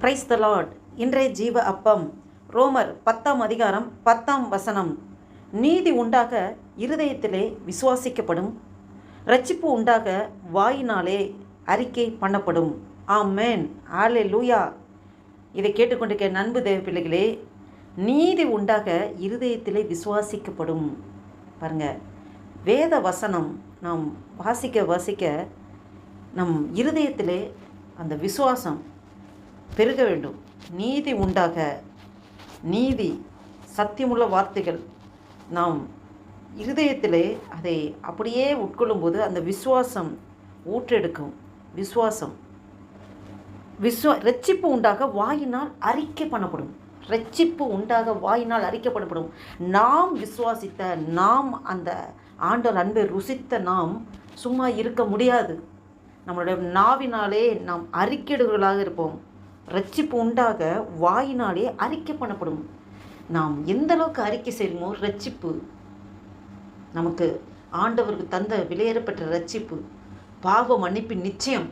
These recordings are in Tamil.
பிரைஸ் த லார்ட் இன்றைய ஜீவ அப்பம் ரோமர் பத்தாம் அதிகாரம் பத்தாம் வசனம். நீதி உண்டாக இருதயத்திலே விசுவாசிக்கப்படும். ரட்சிப்பு உண்டாக வாயினாலே அறிக்கை பண்ணப்படும். ஆமேன். ஆலே லூயா இதை கேட்டுக்கொண்டிருக்க நண்பு தேவ பிள்ளைகளே நீதி உண்டாக இருதயத்திலே விசுவாசிக்கப்படும். பாருங்க வேத வசனம் நாம் வாசிக்க வாசிக்க நம் இருதயத்திலே அந்த விசுவாசம் பெருக வேண்டும். நீதி உண்டாக நீதி சத்தியமுள்ள வார்த்தைகள். நாம் இருதயத்திலே அதை அப்படியே உட்கொள்ளும்போது அந்த விசுவாசம் ஊற்றெடுக்கும். விசுவாசம். விஸ்வ ரட்சிப்பு உண்டாக வாயினால் அறிக்கை பண்ணப்படும் ரட்சிப்பு உண்டாக வாயினால் அறிக்கப்படப்படும் நாம் விசுவாசித்த நாம் அந்த ஆண்டவர் அன்பை ருசித்த நாம் சும்மா இருக்க முடியாது. நம்மளுடைய நாவினாலே நாம் அறிக்கையிடுகளாக இருப்போம். ரட்சிப்பு உண்டாக வாயினாலே அறிக்கை பண்ணப்படும். நாம் எந்த அளவுக்கு அறிக்கை செய்யுமோ ரட்சிப்பு. நமக்கு ஆண்டவருக்கு தந்த விலையேறப்பட்ட ரட்சிப்பு. பாவ மன்னிப்பின் நிச்சயம்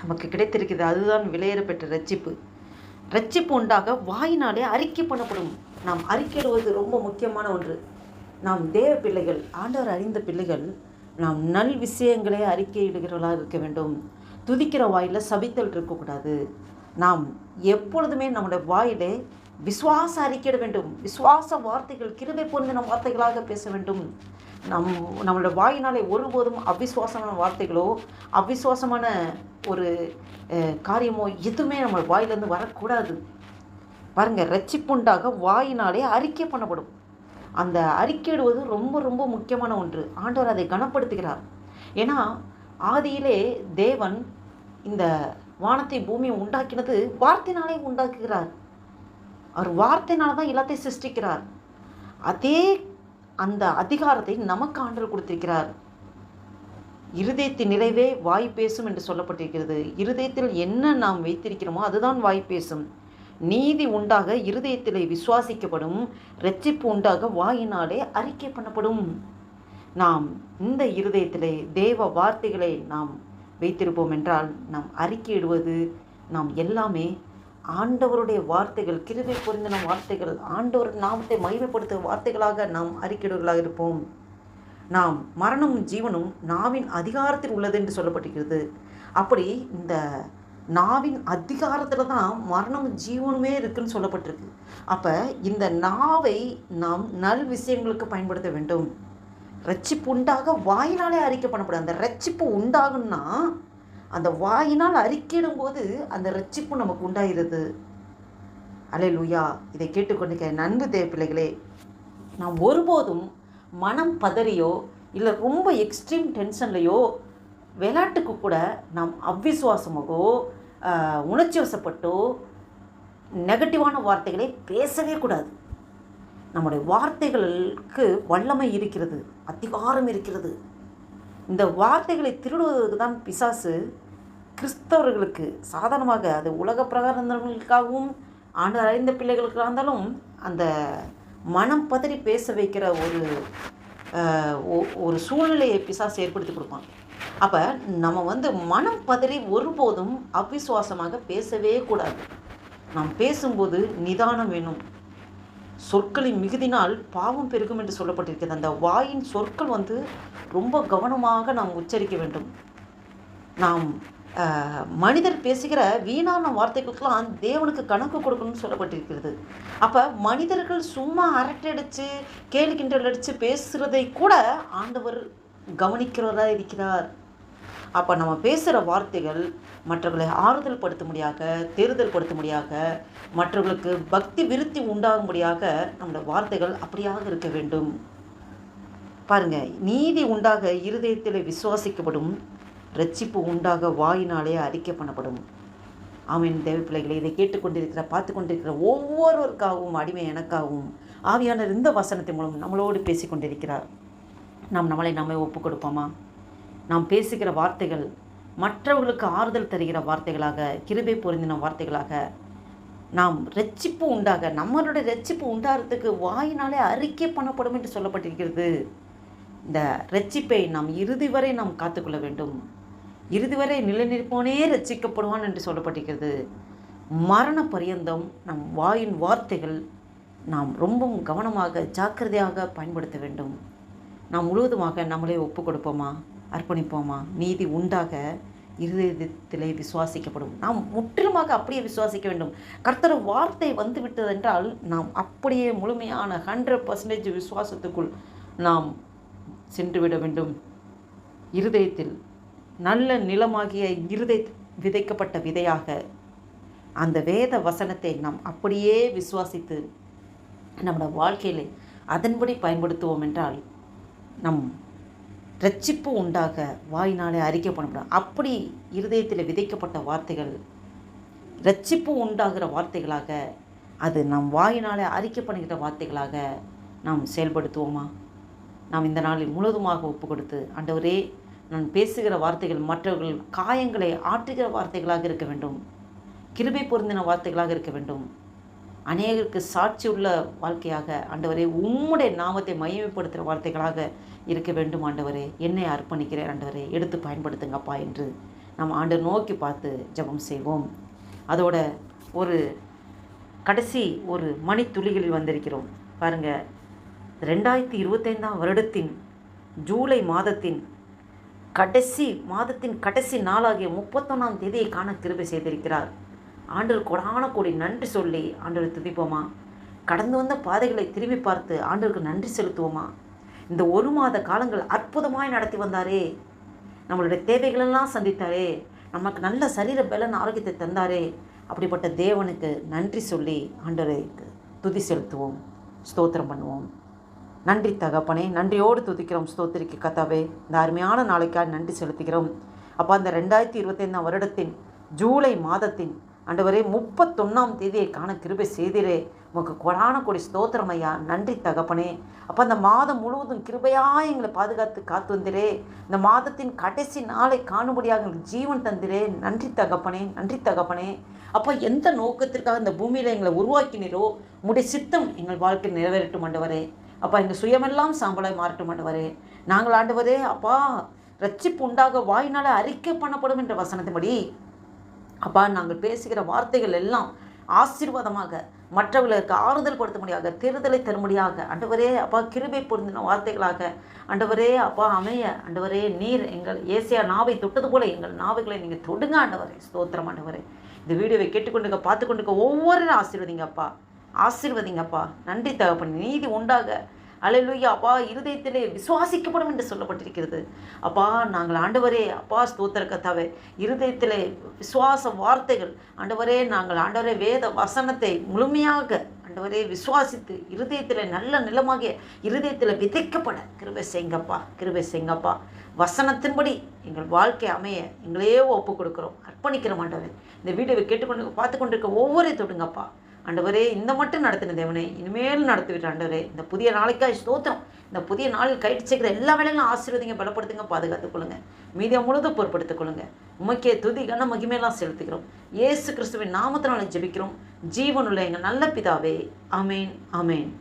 நமக்கு கிடைத்திருக்கிறது. அதுதான் விலையேறப்பெற்ற ரட்சிப்பு. ரட்சிப்பு உண்டாக வாயினாலே அறிக்கை பண்ணப்படும். நாம் அறிக்கையிடுவது ரொம்ப முக்கியமான ஒன்று. நாம் தேவ பிள்ளைகள் ஆண்டவர் அறிந்த பிள்ளைகள் நாம் நல் விஷயங்களே அறிக்கையிடுகிறவர்களாக இருக்க வேண்டும். துதிக்கிற வாயில் சபித்தல் இருக்கக்கூடாது. நாம் எப்பொழுதுமே நம்முடைய வாயிலே விசுவாச அறிக்கையிட வேண்டும். விசுவாச வார்த்தைகள் கிருபை பொருந்தின வார்த்தைகளாக பேச வேண்டும். நம் நம்மளோட வாயினாலே ஒருபோதும் அவிசுவாசமான வார்த்தைகளோ அவிசுவாசமான ஒரு காரியமோ எதுவுமே நம்ம வாயிலேருந்து வரக்கூடாது. பாருங்க ரட்சிப்புண்டாக வாயினாலே அறிக்கை பண்ணப்படும். அந்த அறிக்கையிடுவது ரொம்ப ரொம்ப முக்கியமான ஒன்று. ஆண்டவர் அதை கனப்படுத்துகிறார். ஏன்னா ஆதியிலே தேவன் இந்த வானத்தை பூமியை உண்டாக்கினது வார்த்தையினாலே உண்டாக்குகிறார். அவர் வார்த்தையினால தான் எல்லாத்தையும் சிருஷ்டிக்கிறார். அதே அந்த அதிகாரத்தை நமக்கு ஆண்டர் கொடுத்திருக்கிறார். இருதயத்தின் நிறைவே வாய் பேசும் என்று சொல்லப்பட்டிருக்கிறது. இருதயத்தில் என்ன நாம் வைத்திருக்கிறோமோ அதுதான் வாய் பேசும். நீதி உண்டாக இருதயத்திலே விசுவாசிக்கப்படும் இரட்சிப்பு உண்டாக வாயினாலே அறிக்கை பண்ணப்படும். நாம் இந்த இருதயத்திலே தேவ வார்த்தைகளை நாம் வைத்திருப்போம் என்றால் நாம் அறிக்கையிடுவது நாம் எல்லாமே ஆண்டவருடைய வார்த்தைகள் கிருவை பொருந்தின வார்த்தைகள் ஆண்டவர் நாமத்தை மகிமைப்படுத்தும் வார்த்தைகளாக நாம் அறிக்கையிடுவர்களாக இருப்போம். நாம் மரணமும் ஜீவனும் நாவின் அதிகாரத்தில் உள்ளது என்று சொல்லப்பட்டிருக்கிறது. அப்படி இந்த நாவின் அதிகாரத்தில் தான் மரணமும் ஜீவனுமே இருக்குன்னு சொல்லப்பட்டிருக்கு. அப்போ இந்த நாவை நாம் நல் விஷயங்களுக்கு பயன்படுத்த வேண்டும். ரட்சிப்பு உண்டாக வாயினாலே அறிக்கை பண்ணப்படும். அந்த ரட்சிப்பு உண்டாகும்னா அந்த வாயினால் அறிக்கையிடும்போது அந்த ரட்சிப்பு நமக்கு உண்டாகிறது அலே லூயா இதை கேட்டுக்கொண்டிருக்க நன்கு தேவ பிள்ளைகளே நாம் ஒருபோதும் மனம் பதறியோ இல்லை ரொம்ப எக்ஸ்ட்ரீம் டென்ஷன்லையோ விளையாட்டுக்கு கூட நாம் அவ்விசுவாசமாகவோ உணர்ச்சி வசப்பட்டோ நெகட்டிவான வார்த்தைகளை பேசவே கூடாது. நம்முடைய வார்த்தைகளுக்கு வல்லமை இருக்கிறது அதிகாரம் இருக்கிறது. இந்த வார்த்தைகளை திருடுவதற்கு தான் பிசாசு கிறிஸ்தவர்களுக்கு சாதாரணமாக அது உலக பிரகாரங்களுக்காகவும் ஆண்டு அறிந்த பிள்ளைகளுக்காக இருந்தாலும் அந்த மனம் பதறி பேச வைக்கிற ஒரு ஒ- ஒரு சூழ்நிலையை பிசாசு ஏற்படுத்தி கொடுப்பான். அப்போ நம்ம வந்து மனம் பதறி ஒருபோதும் அவிசுவாசமாக பேசவே கூடாது. நாம் பேசும்போது நிதானம் வேணும். சொற்களின் மிகுதினால் பாவம் பெருகும் என்று சொல்லப்பட்டிருக்கிறது. அந்த வாயின் சொற்கள் வந்து ரொம்ப கவனமாக நாம் உச்சரிக்க வேண்டும். நாம் மனிதர் பேசுகிற வீணான வார்த்தைகளுக்கெல்லாம் தேவனுக்கு கணக்கு கொடுக்கணும்னு சொல்லப்பட்டிருக்கிறது. அப்போ மனிதர்கள் சும்மா அரட்டை அடித்து கேலி கிண்டல் அடித்து பேசுகிறதை கூட ஆண்டவர் கவனிக்கிறவராக இருக்கிறார். அப்போ நம்ம பேசுகிற வார்த்தைகள் மற்றவர்களை ஆறுதல் படுத்தும்படியாக தேறுதல் படுத்தும்படியாக மற்றவர்களுக்கு பக்தி விருத்தி உண்டாகும்படியாக நம்முடைய வார்த்தைகள் அப்படியாக இருக்க வேண்டும். பாருங்க நீதி உண்டாக இருதயத்தில் விசுவாசிக்கப்படும் ரட்சிப்பு உண்டாக வாயினாலே அறிக்கை பண்ணப்படும் ஆமீன் தேவ பிள்ளைகளை இதை கேட்டுக்கொண்டிருக்கிற பார்த்து கொண்டிருக்கிற ஒவ்வொருவருக்காகவும் அடிமை எனக்காகவும் ஆவியானவர் இந்த வசனத்தின் மூலம் நம்மளோடு பேசி கொண்டிருக்கிறார். நாம் நம்மளை நம்மை ஒப்பு கொடுப்போமா? நாம் பேசுகிற வார்த்தைகள் மற்றவர்களுக்கு ஆறுதல் தருகிற வார்த்தைகளாக கிருபை பொருந்தின வார்த்தைகளாக நாம் ரட்சிப்பு உண்டாக நம்மளுடைய ரட்சிப்பு உண்டாகிறதுக்கு வாயினாலே அறிக்கை பண்ணப்படும் என்று சொல்லப்பட்டிருக்கிறது. இந்த ரட்சிப்பை நாம் இறுதி வரை நாம் காத்துக்கொள்ள வேண்டும். இறுதி வரை நிலைநிற்போனே ரட்சிக்கப்படுவான் என்று சொல்லப்பட்டிருக்கிறது. மரண பரியந்தம் நம் வாயின் வார்த்தைகள் நாம் ரொம்பவும் கவனமாக ஜாக்கிரதையாக பயன்படுத்த வேண்டும். நாம் முழுவதுமாக நம்மளே ஒப்பு கொடுப்போமா அர்ப்பணிப்போமா? நீதி உண்டாக இருதயத்திலே விசுவாசிக்கப்படும். நாம் முற்றிலுமாக அப்படியே விசுவாசிக்க வேண்டும். கர்த்தர் வார்த்தை வந்து விட்டதென்றால் நாம் அப்படியே முழுமையான ஹண்ட்ரட் பர்சன்டேஜ் விசுவாசத்துக்குள் நாம் சென்று விட வேண்டும். இருதயத்தில் நல்ல நிலமாகிய இருதய விதைக்கப்பட்ட விதையாக அந்த வேத வசனத்தை நாம் அப்படியே விசுவாசித்து நம்மளோட வாழ்க்கையில் அதன்படி பயன்படுத்துவோம் என்றால் நம் ரட்சிப்பு உண்டாக வாயினாலே அறிக்கை பண்ணப்படும் அப்படி இருதயத்தில் விதைக்கப்பட்ட வார்த்தைகள் ரட்சிப்பு உண்டாகிற வார்த்தைகளாக அது நம் வாயினாலே அறிக்கை பண்ணுகிற வார்த்தைகளாக நாம் செயல்படுத்துவோமா? நாம் இந்த நாளில் முழுவதுமாக ஒப்பு கொடுத்து ஆண்டவரே நான் பேசுகிற வார்த்தைகள் மற்றவர்கள் காயங்களை ஆற்றுகிற வார்த்தைகளாக இருக்க வேண்டும். கிருபை பொருந்தின வார்த்தைகளாக இருக்க வேண்டும். அநேகருக்கு சாட்சி உள்ள வாழ்க்கையாக ஆண்டவரே உம்முடைய நாமத்தை மையமைப்படுத்துகிற வார்த்தைகளாக இருக்க வேண்டும் ஆண்டவரே. என்னை அர்ப்பணிக்கிறேன் ஆண்டவரே. எடுத்து பயன்படுத்துங்கப்பா என்று நாம் ஆண்டு நோக்கி பார்த்து ஜெபம் செய்வோம். அதோட ஒரு கடைசி ஒரு மணித்துளிகளில் வந்திருக்கிறோம். பாருங்க ரெண்டாயிரத்தி இருபத்தைந்தாம் வருடத்தின் ஜூலை மாதத்தின் கடைசி மாதத்தின் கடைசி நாளாகிய முப்பத்தொன்னாம் தேதியை காண கிருபை செய்திருக்கிறார். ஆண்டவர் கொடான கூடி நன்றி சொல்லி ஆண்டவரை துதிப்போமா? கடந்து வந்த பாதைகளை திரும்பி பார்த்து ஆண்டவருக்கு நன்றி செலுத்துவோமா? இந்த ஒரு மாத காலங்கள் அற்புதமாய் நடத்தி வந்தாரே. நம்மளுடைய தேவைகளெல்லாம் சந்தித்தாரே. நமக்கு நல்ல சரீர பலன் ஆரோக்கியத்தை தந்தாரே. அப்படிப்பட்ட தேவனுக்கு நன்றி சொல்லி ஆண்டவருக்கு துதி செலுத்துவோம். ஸ்தோத்திரம் பண்ணுவோம். நன்றி தகப்பனே நன்றியோடு துதிக்கிறோம். ஸ்தோத்திரிக்கு கதாவே இந்த அருமையான நாளைக்காக நன்றி செலுத்துகிறோம். அப்போ அந்த ரெண்டாயிரத்தி இருபத்தைந்தாம் வருடத்தின் ஜூலை மாதத்தின் ஆண்டவரே முப்பத்தொன்னாம் தேதியை காண கிருபை செய்திரே. உமக்கு கொடான கொடி ஸ்தோத்திரம் ஐயா. நன்றி தகப்பனே. அப்போ அந்த மாதம் முழுவதும் கிருபையாக எங்களை பாதுகாத்து காத்து வந்திரே. இந்த மாதத்தின் கடைசி நாளை காணும்படியாக எங்களுக்கு ஜீவன் தந்திரே. நன்றி தகப்பனே நன்றி தகப்பனே. அப்போ எந்த நோக்கத்திற்காக இந்த பூமியில் எங்களை உருவாக்கினீரோ உம்முடைய சித்தம் எங்கள் வாழ்க்கை நிறைவேறட்டும் ஆண்டவரே. அப்பா எங்கள் சுயமெல்லாம் சாம்பலாய் மாறட்டும் ஆண்டவரே. நாங்கள் ஆண்டவரே அப்பா ரட்சிப்பு உண்டாக வாயினால் அறிக்கை பண்ணப்படும் என்ற வசனத்தின்படி அப்பா நாங்கள் பேசுகிற வார்த்தைகள் எல்லாம் ஆசீர்வாதமாக மற்றவர்களுக்கு ஆறுதல் படுத்தும்படியாக தேர்தலை தரும்படியாக அண்டவரே அப்பா கிருபை பொருந்தின வார்த்தைகளாக அண்டவரே அப்பா அமைய அண்டவரே நீர் எங்கள் ஏசியா நாவை தொட்டது போல எங்கள் நாவைகளை நீங்கள் தொடுங்க ஆண்டவரே. ஸ்தோத்திரம் ஆண்டவரே. இந்த வீடியோவை கேட்டுக்கொண்டுங்க பார்த்து கொண்டுங்க ஒவ்வொரு ஆசீர்வதிங்கப்பா ஆசீர்வதிங்கப்பா நன்றி தகப்பன். நீதி உண்டாக. அலையிலுயா அப்பா இருதயத்திலே விசுவாசிக்கப்படும் என்று சொல்லப்பட்டிருக்கிறது. அப்பா நாங்கள் ஆண்டவரே அப்பா ஸ்தோத்திர கத்தாவே இருதயத்திலே விசுவாச வார்த்தைகள் ஆண்டவரே நாங்கள் ஆண்டவரே வேத வசனத்தை முழுமையாக ஆண்டவரே விசுவாசித்து இருதயத்தில் நல்ல நிலமாகிய இருதயத்தில் விதைக்கப்பட. கிருபை செய்ங்கப்பா கிருபை செய்ங்கப்பா வசனத்தின்படி எங்கள் வாழ்க்கை அமைய எங்களையே ஒப்பு கொடுக்குறோம். அர்ப்பணிக்கிறோம் ஆண்டவர். இந்த வீடியோவை கேட்டுக்கொண்டு பார்த்து கொண்டிருக்க ஒவ்வொரு தொடுங்கப்பா. ஆண்டவரே இந்த மட்டும் நடத்தின தேவனே இனிமேல் நடத்திவிட்டு ஆண்டவரே. இந்த புதிய நாளைக்காக ஸ்தோத்திரம். இந்த புதிய நாளில் கைட்டு சேர்க்கிற எல்லா வேலைகளும் ஆசீர்வதிங்க பலப்படுத்துங்க பாதுகாத்துக் கொள்ளுங்க. மீதியம் முழுதும் பொருட்படுத்திக் கொள்ளுங்க. உமக்கே துதி கன மகிமையெல்லாம் செலுத்துகிறோம். இயேசு கிறிஸ்துவின் நாமத்தினால ஜெபிக்கிறோம். ஜீவனுள்ள எங்கள் நல்ல பிதாவே. அமேன் அமேன்